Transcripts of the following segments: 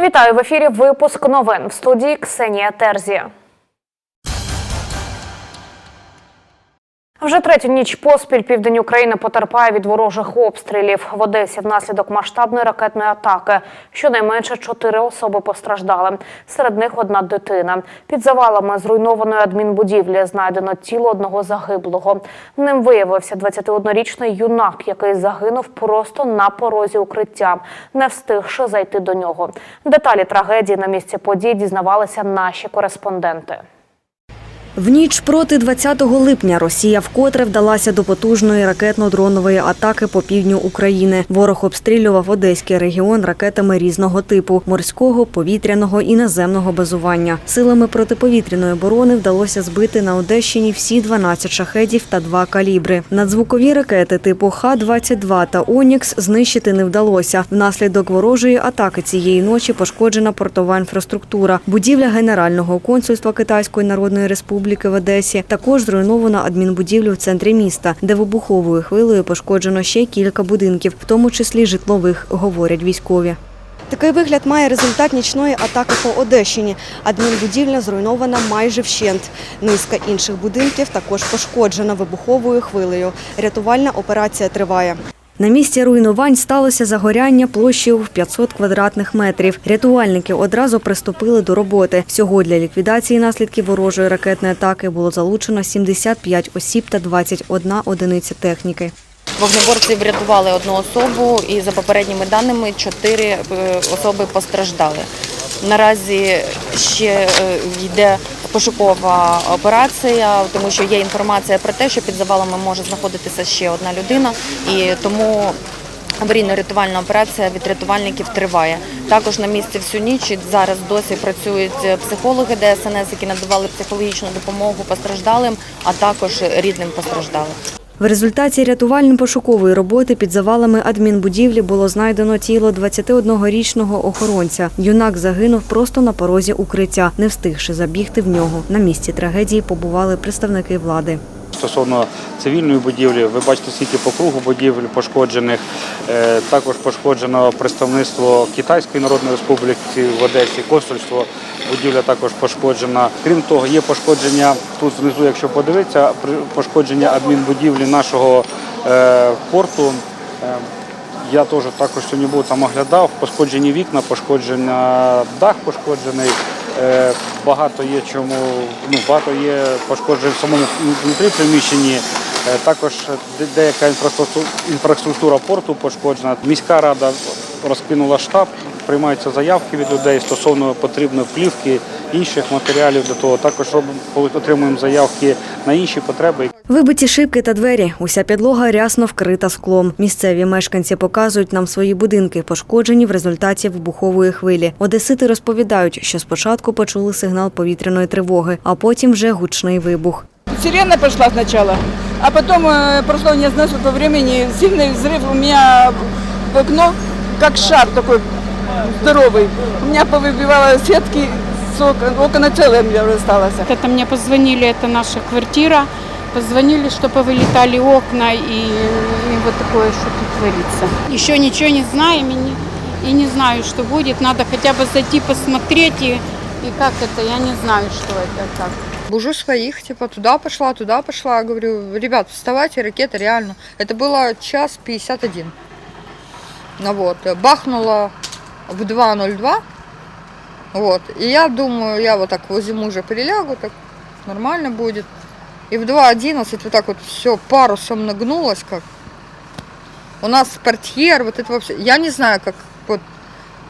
Вітаю в ефірі. Випуск новин в студії Ксенія Терзія. Вже третю ніч поспіль південь України потерпає від ворожих обстрілів. В Одесі внаслідок масштабної ракетної атаки. Щонайменше чотири особи постраждали. Серед них одна дитина. Під завалами зруйнованої адмінбудівлі знайдено тіло одного загиблого. Ним виявився 21-річний юнак, який загинув просто на порозі укриття, не встигши зайти до нього. Деталі трагедії на місці подій дізнавалися наші кореспонденти. В ніч проти 20 липня Росія вкотре вдалася до потужної ракетно-дронової атаки по півдню України. Ворог обстрілював одеський регіон ракетами різного типу морського, повітряного і наземного базування. Силами протиповітряної оборони вдалося збити на Одещині всі 12 шахедів та два калібри. Надзвукові ракети типу Х-22 та Онікс знищити не вдалося. Внаслідок ворожої атаки цієї ночі пошкоджена портова інфраструктура, будівля Генерального консульства Китайської Народної Республіки в Одесі. Також зруйновано адмінбудівлю в центрі міста, де вибуховою хвилею пошкоджено ще кілька будинків, в тому числі житлових, говорять військові. Такий вигляд має результат нічної атаки по Одещині. Адмінбудівля зруйнована майже вщент. Низка інших будинків також пошкоджена вибуховою хвилею. Рятувальна операція триває. На місці руйнувань сталося загоряння площею в 500 квадратних метрів. Рятувальники одразу приступили до роботи. Всього для ліквідації наслідків ворожої ракетної атаки було залучено 75 осіб та 21 одиниця техніки. Вогнеборці врятували одну особу, і за попередніми даними чотири е, особи постраждали. Наразі ще е, йде пошукова операція, тому що є інформація про те, що під завалами може знаходитися ще одна людина, і тому аварійно-рятувальна операція від рятувальників триває. Також на місці всю ніч зараз досі працюють психологи ДСНС, які надавали психологічну допомогу постраждалим, а також рідним постраждалим. В результаті рятувально-пошукової роботи під завалами адмінбудівлі було знайдено тіло 21-річного охоронця. Юнак загинув просто на порозі укриття, не встигши забігти в нього. На місці трагедії побували представники влади. Стосовно цивільної будівлі, ви бачите, скільки по кругу будівель пошкоджених. Е, Також пошкоджено представництво Китайської Народної Республіки в Одесі, консульство. Будівля також пошкоджена. Крім того, є пошкодження тут знизу, якщо подивитися, пошкодження адмінбудівлі нашого е, порту. Е, Я теж також сьогодні був там оглядав. Пошкоджені вікна, пошкоджена дах пошкоджений. Е, Багато є чому, ну багато є пошкоджень в самому внутрі приміщенні. Е, Також деяка інфраструктура, порту пошкоджена. Міська рада розкинула штаб, приймаються заявки від людей стосовно потрібної плівки, інших матеріалів для того. Також отримуємо заявки на інші потреби. Вибиті шибки та двері. Уся підлога рясно вкрита склом. Місцеві мешканці показують нам свої будинки, пошкоджені в результаті вибухової хвилі. Одесити розповідають, що спочатку почули сигнал повітряної тривоги, а потім вже гучний вибух. Сирена пошла сначала, а потом э, прошло не знаю сколько времени, сильный взрыв у меня в окно, как шар такой здоровый. У меня повыбивало сетки, окна целые у меня осталось. Это мне позвонили, это наша квартира. Позвонили, что повылетали окна и, и вот такое, что тут творится. Еще ничего не знаем и не, и не знаю, что будет. Надо хотя бы зайти посмотреть и, и как это, я не знаю, что это, как. Бужу своих, типа, туда пошла, туда пошла. Говорю, ребят, вставайте, ракета, реально. Это было час 51. Ну вот, бахнуло в 2.02. Вот, и я думаю, я вот так возле мужа перелягу, так нормально будет. И в 2.11 вот так вот все парусом нагнулось, как. У нас портьер, вот это вообще, я не знаю, как вот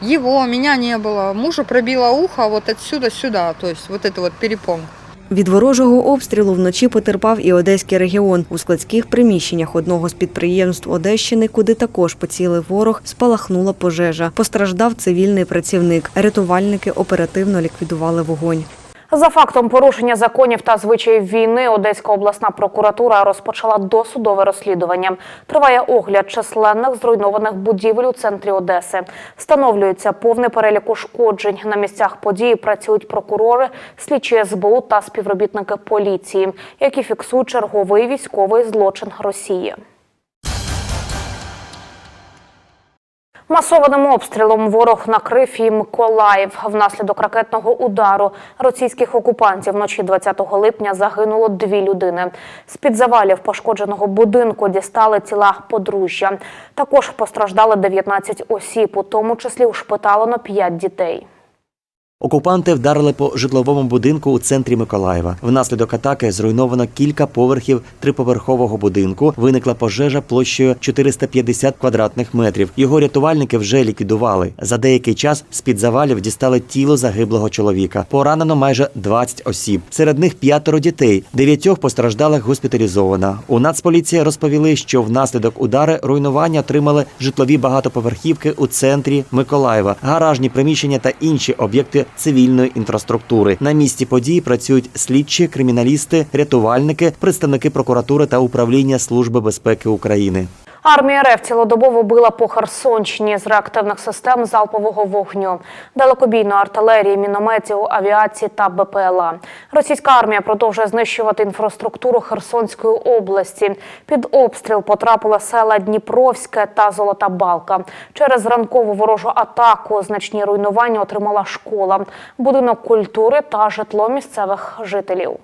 его, меня не было. Мужу пробило ухо вот отсюда сюда, то есть вот это вот перепонка. Від ворожого обстрілу вночі потерпав і одеський регіон. У складських приміщеннях одного з підприємств Одещини, куди також поцілив ворог, спалахнула пожежа. Постраждав цивільний працівник. Рятувальники оперативно ліквідували вогонь. За фактом порушення законів та звичаїв війни Одеська обласна прокуратура розпочала досудове розслідування. Триває огляд численних зруйнованих будівель у центрі Одеси. Встановлюється повний перелік ушкоджень. На місцях події працюють прокурори, слідчі СБУ та співробітники поліції, які фіксують черговий військовий злочин Росії. Масованим обстрілом ворог накрив і Миколаїв. Внаслідок ракетного удару російських окупантів вночі 20 липня загинуло дві людини. З-під завалів пошкодженого будинку дістали тіла подружжя. Також постраждали 19 осіб, у тому числі ушпиталено 5 дітей. Окупанти вдарили по житловому будинку у центрі Миколаєва. Внаслідок атаки зруйновано кілька поверхів триповерхового будинку. Виникла пожежа площею 450 квадратних метрів. Його рятувальники вже ліквідували. За деякий час з-під завалів дістали тіло загиблого чоловіка. Поранено майже 20 осіб. Серед них п'ятеро дітей. Дев'ятьох постраждалих госпіталізовано. У Нацполіції розповіли, що внаслідок удари руйнування отримали житлові багатоповерхівки у центрі Миколаєва, гаражні приміщення та інші об'єкти цивільної інфраструктури. На місці події працюють слідчі, криміналісти, рятувальники, представники прокуратури та управління Служби безпеки України. Армія РФ цілодобово била по Херсонщині з реактивних систем залпового вогню, далекобійної артилерії, мінометів, авіації та БПЛА. Російська армія продовжує знищувати інфраструктуру Херсонської області. Під обстріл потрапили села Дніпровське та Золота Балка. Через ранкову ворожу атаку значні руйнування отримала школа, будинок культури та житло місцевих жителів.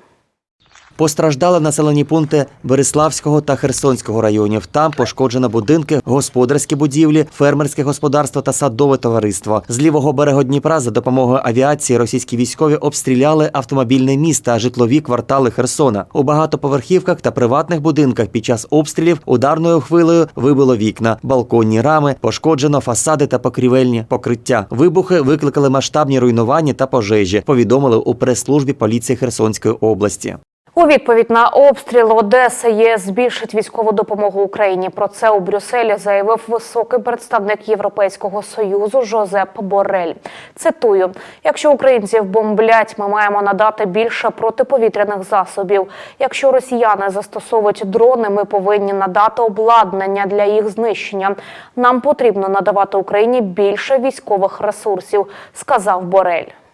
Постраждали населені пункти Береславського та Херсонського районів. Там пошкоджено будинки, господарські будівлі, фермерське господарство та садове товариство. З лівого берегу Дніпра за допомогою авіації російські військові обстріляли автомобільне міст та житлові квартали Херсона. У багатоповерхівках та приватних будинках під час обстрілів ударною хвилею вибило вікна, балконні рами, пошкоджено фасади та покрівельні покриття. Вибухи викликали масштабні руйнування та пожежі. Повідомили у прес-службі поліції Херсонської області. У відповідь на обстріл Одеси ЄС збільшить військову допомогу Україні. Про це у Брюсселі заявив високий представник Європейського союзу Жозеп Борель. Цитую: якщо українців бомблять, ми маємо надати більше протиповітряних засобів. Якщо росіяни застосовують дрони, ми повинні надати обладнання для їх знищення. Нам потрібно надавати Україні більше військових ресурсів, сказав Борель.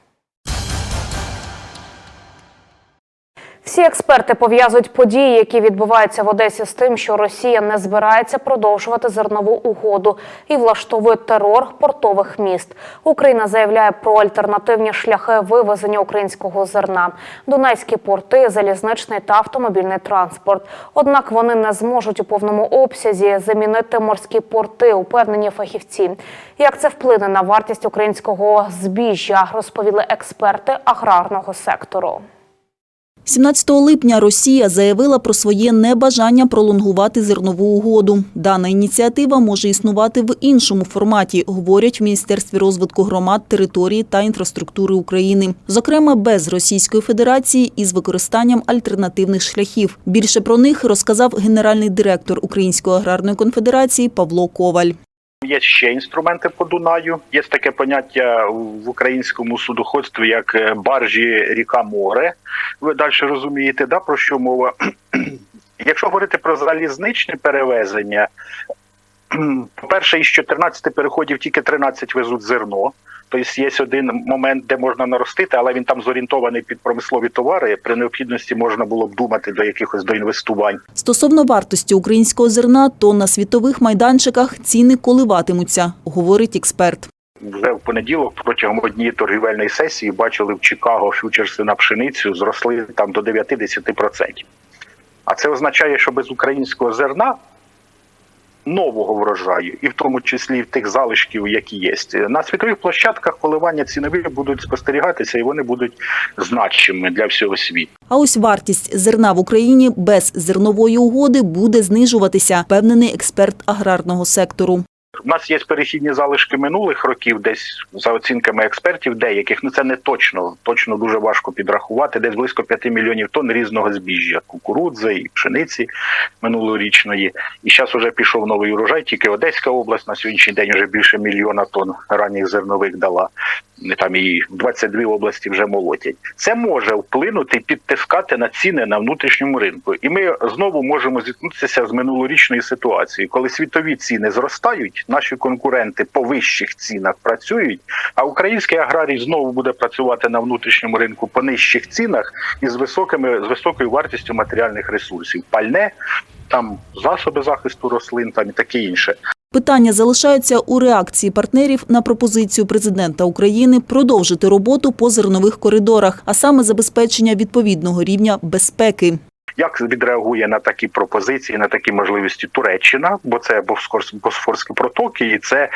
Всі експерти пов'язують події, які відбуваються в Одесі, з тим, що Росія не збирається продовжувати зернову угоду і влаштовує терор портових міст. Україна заявляє про альтернативні шляхи вивезення українського зерна, дунайські порти, залізничний та автомобільний транспорт. Однак вони не зможуть у повному обсязі замінити морські порти, упевнені фахівці. Як це вплине на вартість українського збіжжя, розповіли експерти аграрного сектору. 17 липня Росія заявила про своє небажання пролонгувати зернову угоду. Дана ініціатива може існувати в іншому форматі, говорять в Міністерстві розвитку громад, території та інфраструктури України, зокрема без Російської Федерації із використанням альтернативних шляхів. Більше про них розказав генеральний директор Української аграрної конфедерації Павло Коваль. Є ще інструменти по Дунаю. Є таке поняття в українському судоходстві, як е, баржі ріка море. Ви далі розумієте, да, про що мова? Якщо говорити про залізничне перевезення, по-перше, із 14 переходів тільки 13 везуть зерно. Тобто є один момент, де можна наростити, але він там зорієнтований під промислові товари. При необхідності можна було б думати до якихось до інвестувань. Стосовно вартості українського зерна, то на світових майданчиках ціни коливатимуться, говорить експерт. Вже в понеділок протягом однієї торгівельної сесії бачили в Чикаго фьючерси на пшеницю зросли там до 90%. А це означає, що без українського зерна нового врожаю, і в тому числі в тих залишків, які є. На світових площадках коливання цінові будуть спостерігатися, і вони будуть значими для всього світу. А ось вартість зерна в Україні без зернової угоди буде знижуватися, впевнений експерт аграрного сектору. У нас є перехідні залишки минулих років, десь за оцінками експертів, деяких ну це не точно, точно дуже важко підрахувати. Десь близько 5 мільйонів тонн різного збіжжя, кукурудзи і пшениці минулорічної. І зараз вже пішов новий урожай. Тільки Одеська область на сьогоднішній день вже більше мільйона тонн ранніх зернових дала. Там і 22 області вже молотять. Це може вплинути підтискати на ціни на внутрішньому ринку. І ми знову можемо зіткнутися з минулорічною ситуацією, коли світові ціни зростають, наші конкуренти по вищих цінах працюють, а український аграрій знову буде працювати на внутрішньому ринку по нижчих цінах і з високими з високою вартістю матеріальних ресурсів, пальне, там засоби захисту рослин, там і таке інше. Питання залишаються у реакції партнерів на пропозицію президента України продовжити роботу по зернових коридорах, а саме забезпечення відповідного рівня безпеки. Як відреагує на такі пропозиції, на такі можливості Туреччина, бо це Босфорські протоки, і це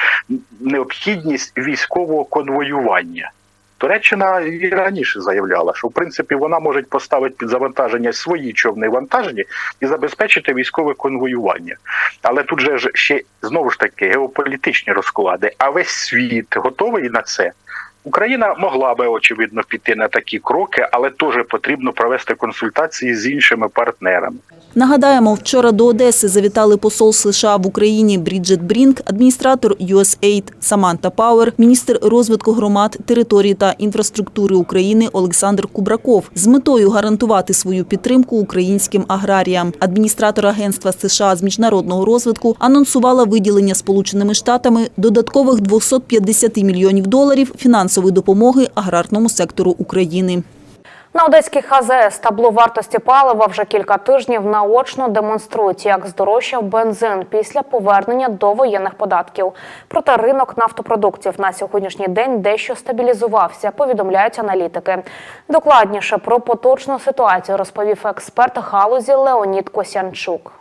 необхідність військового конвоювання. Туреччина і раніше заявляла, що в принципі вона може поставити під завантаження свої човни вантажні і забезпечити військове конвоювання. Але тут же ще знову ж таки геополітичні розклади. А весь світ готовий на це. Україна могла би очевидно піти на такі кроки, але теж потрібно провести консультації з іншими партнерами. Нагадаємо, вчора до Одеси завітали посол США в Україні Бріджет Брінк, адміністратор USAID Саманта Пауер, міністр розвитку громад, території та інфраструктури України Олександр Кубраков з метою гарантувати свою підтримку українським аграріям. Адміністратор агентства США з міжнародного розвитку анонсувала виділення Сполученими Штатами додаткових 250 мільйонів доларів фінансової допомоги аграрному сектору України. На одеських АЗС табло вартості палива вже кілька тижнів наочно демонструють, як здорожчав бензин після повернення до воєнних податків. Проте ринок нафтопродуктів на сьогоднішній день дещо стабілізувався, повідомляють аналітики. Докладніше про поточну ситуацію розповів експерт галузі Леонід Косянчук.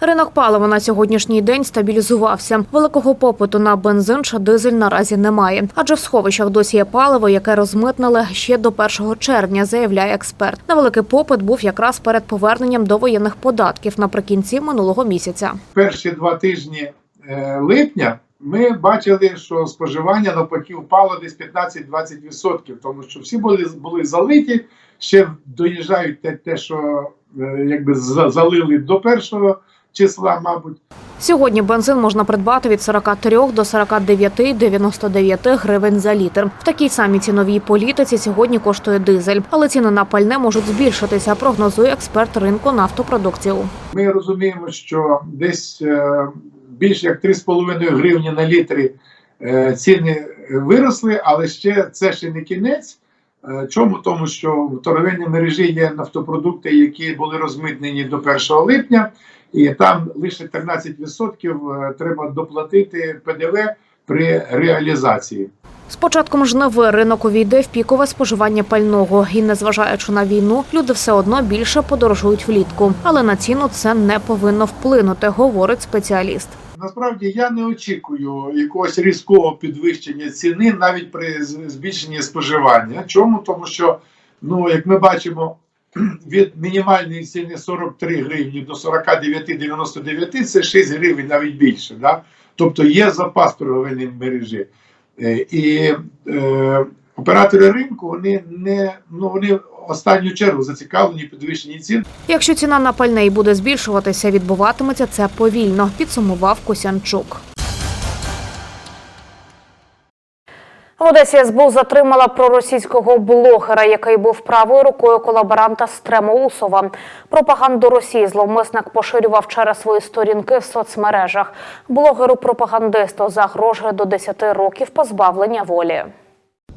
Ринок палива на сьогоднішній день стабілізувався. Великого попиту на бензин чи дизель наразі немає, адже в сховищах досі є паливо, яке розмитнили ще до 1 червня, заявляє експерт. На великий попит був якраз перед поверненням до воєнних податків наприкінці минулого місяця. перші два тижні е, липня ми бачили, що споживання навпаки впало десь 15-20%, тому що всі були, були залиті, ще доїжджають те, те що е, якби за- залили до першого числа, мабуть. Сьогодні бензин можна придбати від 43 до 49,99 гривень за літр. В такій самій ціновій політиці сьогодні коштує дизель, але ціни на пальне можуть збільшитися, прогнозує експерт ринку нафтопродуктів. Ми розуміємо, що десь е, більше як 3,5 гривні на літрі е, ціни виросли, але ще це ще не кінець. Е, Чому? Тому що в торговельній мережі є нафтопродукти, які були розмитнені до 1 липня, і там лише 13% треба доплатити ПДВ при реалізації. З початком жниви ринок увійде в пікове споживання пального, і незважаючи на війну, люди все одно більше подорожують влітку. Але на ціну це не повинно вплинути, говорить спеціаліст. Насправді я не очікую якогось різкого підвищення ціни навіть при збільшенні споживання. Чому? Тому що, ну як ми бачимо, від мінімальної ціни 43 гривні до 49,99 це 6 гривень навіть більше. Да? Тобто є запас торговельної мережі. Е, І е, оператори ринку вони не ну вони останню чергу зацікавлені підвищенні цін. Якщо ціна на пальне і буде збільшуватися, відбуватиметься це повільно, підсумував Косянчук. В Одесі СБУ затримала проросійського блогера, який був правою рукою колаборанта Стремоусова. Пропаганду Росії зловмисник поширював через свої сторінки в соцмережах. Блогеру-пропагандисту загрожує до 10 років позбавлення волі.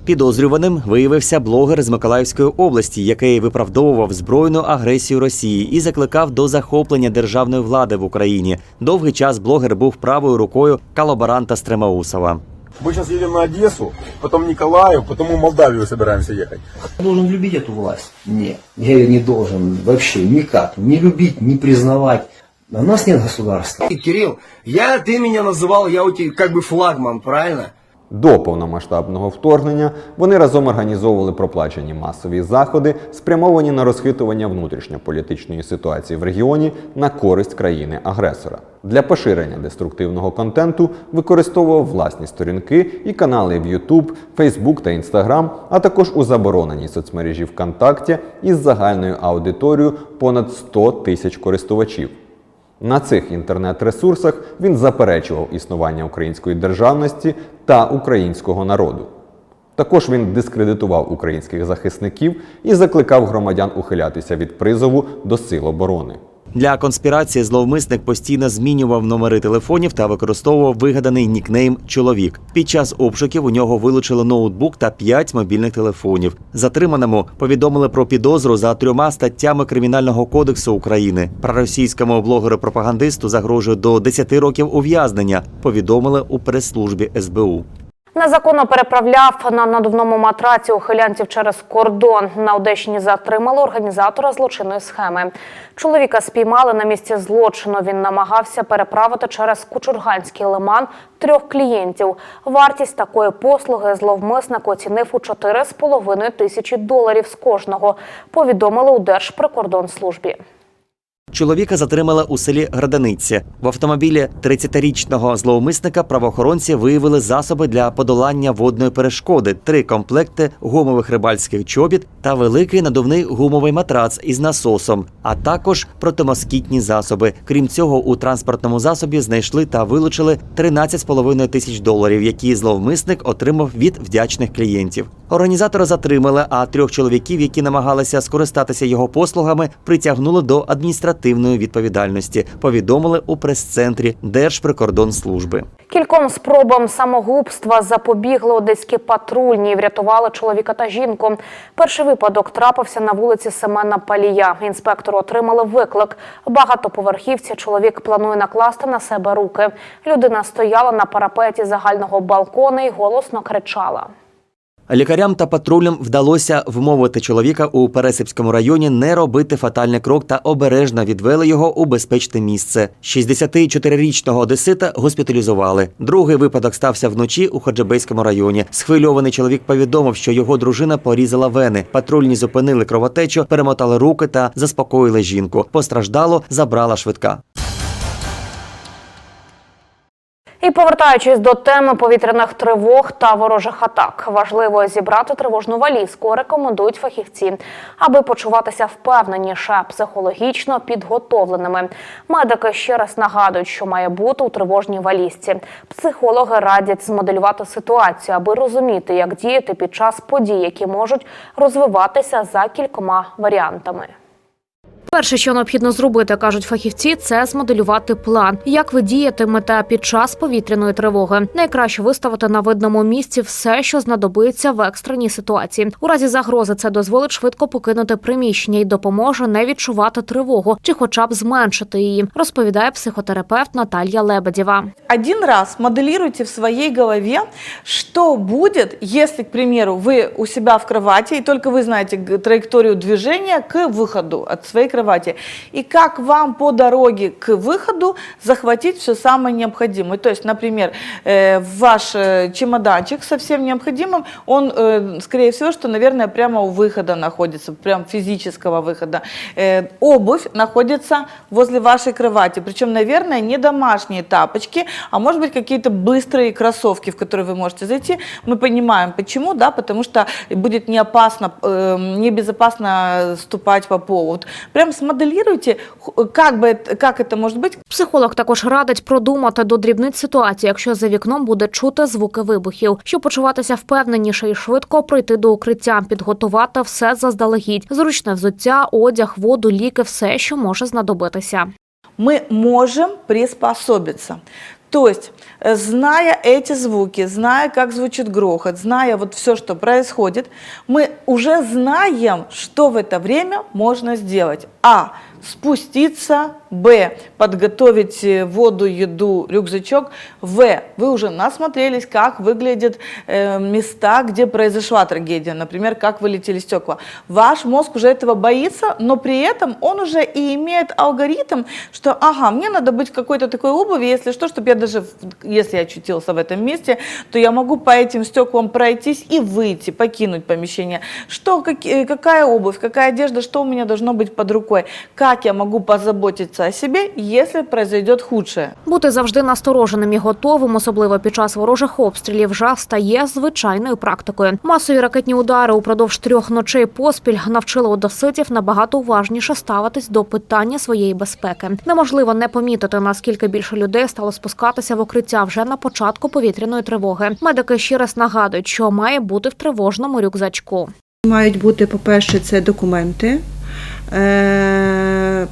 Підозрюваним виявився блогер з Миколаївської області, який виправдовував збройну агресію Росії і закликав до захоплення державної влади в Україні. Довгий час блогер був правою рукою колаборанта Стремаусова. Мы сейчас едем на Одессу, потом Николаев, потом мы в Молдавию собираемся ехать. должен любить эту власть? Нет, я ее не должен вообще никак. Не любить, не признавать. У нас нет государства. И, Кирилл, я, ты меня называл, я у тебя как бы флагман, правильно? До повномасштабного вторгнення вони разом організовували проплачені масові заходи, спрямовані на розхитування внутрішньополітичної ситуації в регіоні на користь країни-агресора. Для поширення деструктивного контенту використовував власні сторінки і канали в YouTube, Facebook та Instagram, а також у забороненій соцмережі ВКонтакті із загальною аудиторією понад 100 тисяч користувачів. На цих інтернет-ресурсах він заперечував існування української державності та українського народу. Також він дискредитував українських захисників і закликав громадян ухилятися від призову до сил оборони. Для конспірації зловмисник постійно змінював номери телефонів та використовував вигаданий нікнейм чоловік. Під час обшуків у нього вилучили ноутбук та п'ять мобільних телефонів. Затриманому повідомили про підозру за трьома статтями Кримінального кодексу України. Проросійському блогеру-пропагандисту загрожує до 10 років ув'язнення. Повідомили у прес-службі СБУ. Незаконно переправляв на надувному матраці ухилянців через кордон. На Одещині затримали організатора злочинної схеми. Чоловіка спіймали на місці злочину. Він намагався переправити через Кучурганський лиман трьох клієнтів. Вартість такої послуги зловмисник оцінив у 4,5 тисячі доларів з кожного. Повідомили у Держприкордонслужбі. Чоловіка затримали у селі Граданиці. В автомобілі 30-річного зловмисника правоохоронці виявили засоби для подолання водної перешкоди, три комплекти гумових рибальських чобіт та великий надувний гумовий матрац із насосом, а також протимоскітні засоби. Крім цього, у транспортному засобі знайшли та вилучили 13,5 тисяч доларів, які зловмисник отримав від вдячних клієнтів. Організатора затримали, а трьох чоловіків, які намагалися скористатися його послугами, притягнули до адміністративної відповідальності. Повідомили у прес-центрі Держприкордонслужби. Кільком спробам самогубства запобігли одеські патрульні врятували чоловіка та жінку. Перший випадок трапився на вулиці Семена Палія. Інспектори отримали виклик. Багатоповерхівці чоловік планує накласти на себе руки. Людина стояла на парапеті загального балкона і голосно кричала. Лікарям та патрулям вдалося вмовити чоловіка у Пересипському районі не робити фатальний крок та обережно відвели його у безпечне місце. 64-річного одесита госпіталізували. Другий випадок стався вночі у Ходжебейському районі. Схвильований чоловік повідомив, що його дружина порізала вени. Патрульні зупинили кровотечу, перемотали руки та заспокоїли жінку. Постраждало, забрала швидка. Повертаючись до теми повітряних тривог та ворожих атак, важливо зібрати тривожну валізку, рекомендують фахівці, аби почуватися впевненіше, психологічно підготовленими. Медики ще раз нагадують, що має бути у тривожній валізці. Психологи радять змоделювати ситуацію, аби розуміти, як діяти під час подій, які можуть розвиватися за кількома варіантами. Перше, що необхідно зробити, кажуть фахівці, це змоделювати план, як ви діятимете під час повітряної тривоги. Найкраще виставити на видному місці все, що знадобиться в екстреній ситуації. У разі загрози це дозволить швидко покинути приміщення і допоможе не відчувати тривогу чи, хоча б зменшити її, розповідає психотерапевт Наталія Лебедєва. Один раз моделируйте в своей голове, что будет, если, к примеру, вы у себя в кровати, и только вы знаете г- траекторию движения к выходу от своей кровати, И как вам по дороге к выходу захватить все самое необходимое. То есть, например, э, ваш э, чемоданчик со всем необходимым, он, э, скорее всего, что, наверное, прямо у выхода находится, прям физического выхода. Обувь находится возле вашей кровати, причем, наверное, не домашние тапочки, а может быть какие-то быстрые кроссовки, в которые вы можете зайти. Мы понимаем, почему, да, потому что будет не опасно, э, небезопасно ступать по полу. Прям смоделируйте, х- как, бы, это- как это может быть, Психолог також радить продумати до дрібниць ситуацію, якщо за вікном буде чути звуки вибухів, щоб почуватися впевненіше і швидко прийти до укриття, підготувати все заздалегідь, зручне взуття, одяг, воду, ліки, все, що може знадобитися. мы можем приспособиться. То есть, э, зная эти звуки, зная, как звучит грохот, зная вот все, что происходит, мы уже знаем, что в это время можно сделать. А. Спуститься. Б. Подготовить э, воду, еду, рюкзачок. В. Вы уже насмотрелись, как выглядят э, места, где произошла трагедия. Например, как вылетели стекла. Ваш мозг уже этого боится, но при этом он уже и имеет алгоритм, что, ага, мне надо быть в какой-то такой обуви, если что, чтобы я даже, если я очутился в этом месте, то я могу по этим стеклам пройтись и выйти, покинуть помещение. Что, какие- какая обувь, какая одежда, что у меня должно быть под рукой, как я могу позаботиться о себе, если произойдет худшее. Бути завжди настороженим і готовим, особливо під час ворожих обстрілів, вже стає звичайною практикою. Масові ракетні удари упродовж трьох ночей поспіль навчили одеситів набагато уважніше ставитись до питання своєї безпеки. Неможливо не помітити, наскільки більше людей стало спускатися в укриття вже на початку повітряної тривоги. Медики ще раз нагадують, що має бути в тривожному рюкзачку. Мають бути, по-перше, це документи,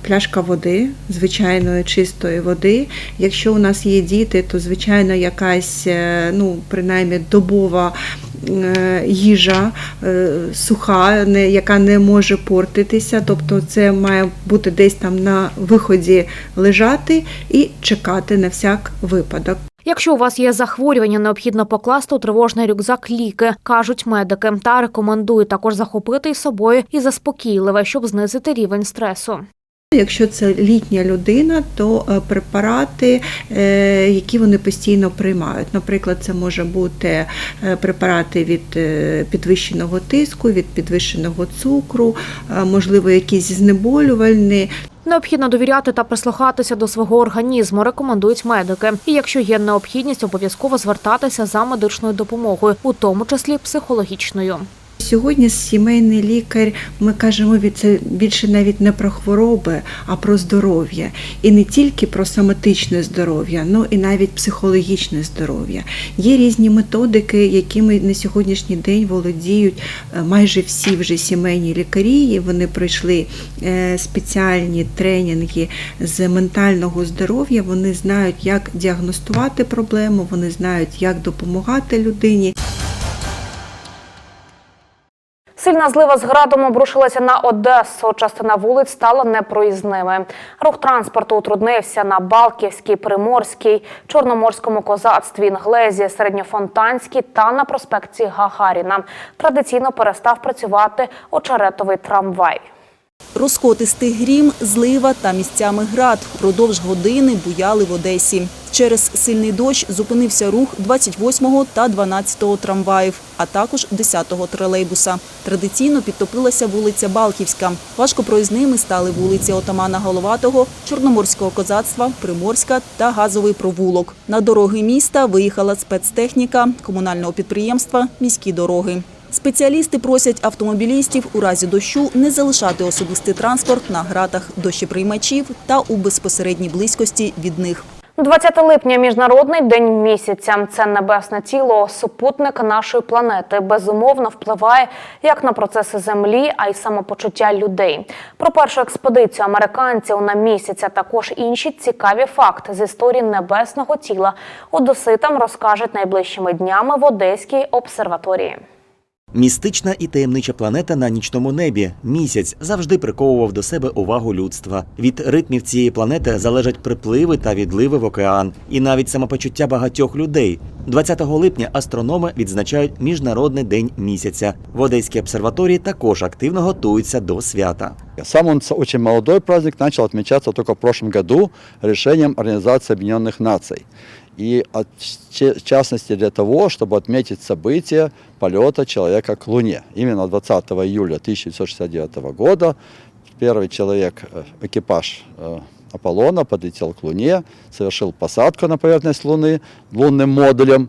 пляшка води, звичайної чистої води. Якщо у нас є діти, то звичайно якась, е, ну, принаймні добова е, їжа е, суха, яка не може портитися. Тобто це має бути десь там на виході лежати і чекати на всяк випадок. Якщо у вас є захворювання, необхідно покласти у тривожний рюкзак ліки, кажуть медики, та рекомендують також захопити із собою і заспокійливе, щоб знизити рівень стресу. Якщо це літня людина, то е, препарати, е, які вони постійно приймають. Наприклад, це може бути е, препарати від підвищеного тиску, від підвищеного цукру, можливо, якісь знеболювальні. Необхідно довіряти та прислухатися до свого організму, рекомендують медики. І якщо є необхідність, обов'язково звертатися за медичною допомогою, у тому числі психологічною. Сьогодні сімейний лікар, ми кажемо від це більше навіть не про хвороби, а про здоров'я. І не тільки про соматичне здоров'я, ну і навіть психологічне здоров'я. Є різні методики, якими на сьогоднішній день володіють е, майже всі вже сімейні лікарі. Вони пройшли е, спеціальні тренінги з ментального здоров'я. Вони знають, як діагностувати проблему, вони знають, як допомагати людині. Сильна злива з градом обрушилася на Одесу. Частина вулиць стала непроїзними. Рух транспорту утруднився на Балківській, Приморській, Чорноморському козацтві, Інглезі, Середньофонтанській та на проспекті Гагаріна. Традиційно перестав працювати очеретовий трамвай. Розкотистий грім, злива та місцями град впродовж години буяли в Одесі. Через сильний дощ зупинився рух 28-го та 12-го трамваїв, а також 10-го тролейбуса. Традиційно підтопилася вулиця Балківська. Важкопроїзними стали вулиці Отамана Головатого, Чорноморського козацтва, Приморська та Газовий провулок. На дороги міста виїхала спецтехніка комунального підприємства Міські дороги. Спеціалісти просять автомобілістів у разі дощу не залишати особистий транспорт на гратах дощеприймачів та у безпосередній близькості від них. 20 липня міжнародний день місяця. Це небесне тіло, супутник нашої планети. Безумовно впливає як на процеси землі, а й самопочуття людей. Про першу експедицію американців на місяць, а також інші цікаві факти з історії небесного тіла одеситам розкажуть найближчими днями в Одеській обсерваторії. Містична і таємнича планета на нічному небі. Місяць завжди приковував до себе увагу людства. Від ритмів цієї планети залежать припливи та відливи в океан, і навіть самопочуття багатьох людей. 20 липня астрономи відзначають Міжнародний день місяця. В Одеській обсерваторії також активно готуються до свята. Сам он очень молодой праздник начал отмечаться только в прошлом году решением Организации Объединенных Наций И от- че- в частности для того, чтобы отметить событие полета человека к Луне. Именно 20 июля 1969 года первый человек, э, экипаж э, Аполлона подлетел к Луне, совершил посадку на поверхность Луны лунным модулем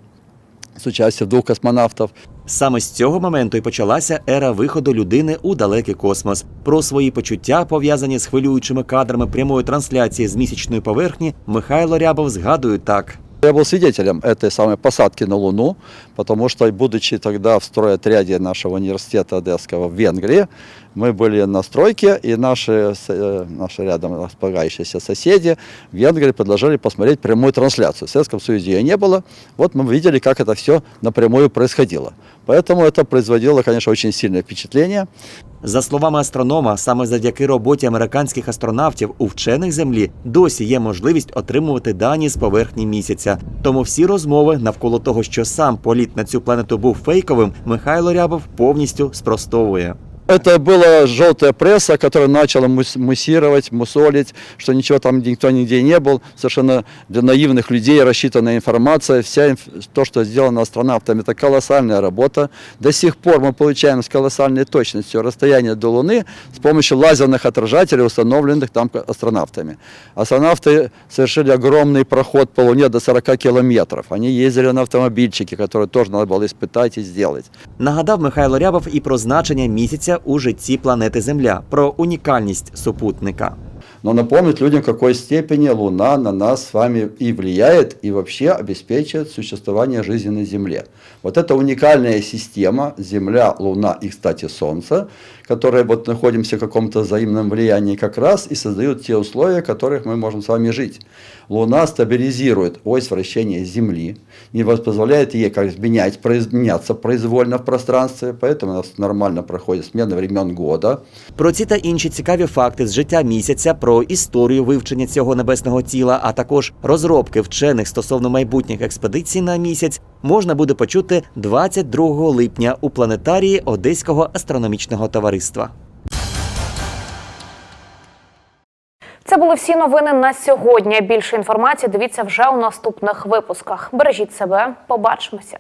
с участием двух космонавтов. Саме з цього моменту і почалася ера виходу людини у далекий космос. Про свої почуття, пов'язані з хвилюючими кадрами прямої трансляції з місячної поверхні, Михайло Рябов згадує так. Я был свидетелем этой самой посадки на Луну, потому что, будучи тогда в стройотряде нашего университета Одесского в Венгрии, мы были на стройке, и наши, э, наши рядом располагающиеся соседи в Венгрии предложили посмотреть прямую трансляцию. В Советском Союзе ее не было. Вот мы видели, как это все напрямую происходило. Поэтому это производило, конечно, очень сильное впечатление. За словами астронома, саме завдяки роботі американських астронавтів у вчених землі досі є можливість отримувати дані з поверхні місяця. Тому всі розмови навколо того, що сам політ на цю планету був фейковим, Михайло Рябов повністю спростовує. Это была желтая пресса, которая начала мус- муссировать, мусолить, что ничего там никто нигде не был. Совершенно для наивных людей рассчитанная информация. Вся то, что сделано астронавтами, это колоссальная работа. До сих пор мы получаем с колоссальной точностью расстояние до Луны с помощью лазерных отражателей, установленных там астронавтами. Астронавты совершили огромный проход по Луне до 40 километров. Они ездили на автомобильчике, который тоже надо было испытать и сделать. Нагадав Михайло Рябов і про значення місяця у житті планети Земля, про унікальність супутника. но напомнить людям, в какой степени Луна на нас с вами и влияет, и вообще обеспечивает существование жизни на Земле. Вот это уникальная система Земля, Луна и, кстати, Солнце, которые вот находимся в каком-то взаимном влиянии как раз и создают те условия, в которых мы можем с вами жить. Луна стабилизирует ось вращения Земли, не позволяет ей как менять, произ- меняться произвольно в пространстве, поэтому у нас нормально проходит смена времен года. Про ці та інші цікаві факти з життя місяця, про історію вивчення цього небесного тіла, а також розробки вчених стосовно майбутніх експедицій на місяць, можна буде почути 22 липня у планетарії Одеського астрономічного товариства. Це були всі новини на сьогодні. Більше інформації дивіться вже у наступних випусках. Бережіть себе, побачимося.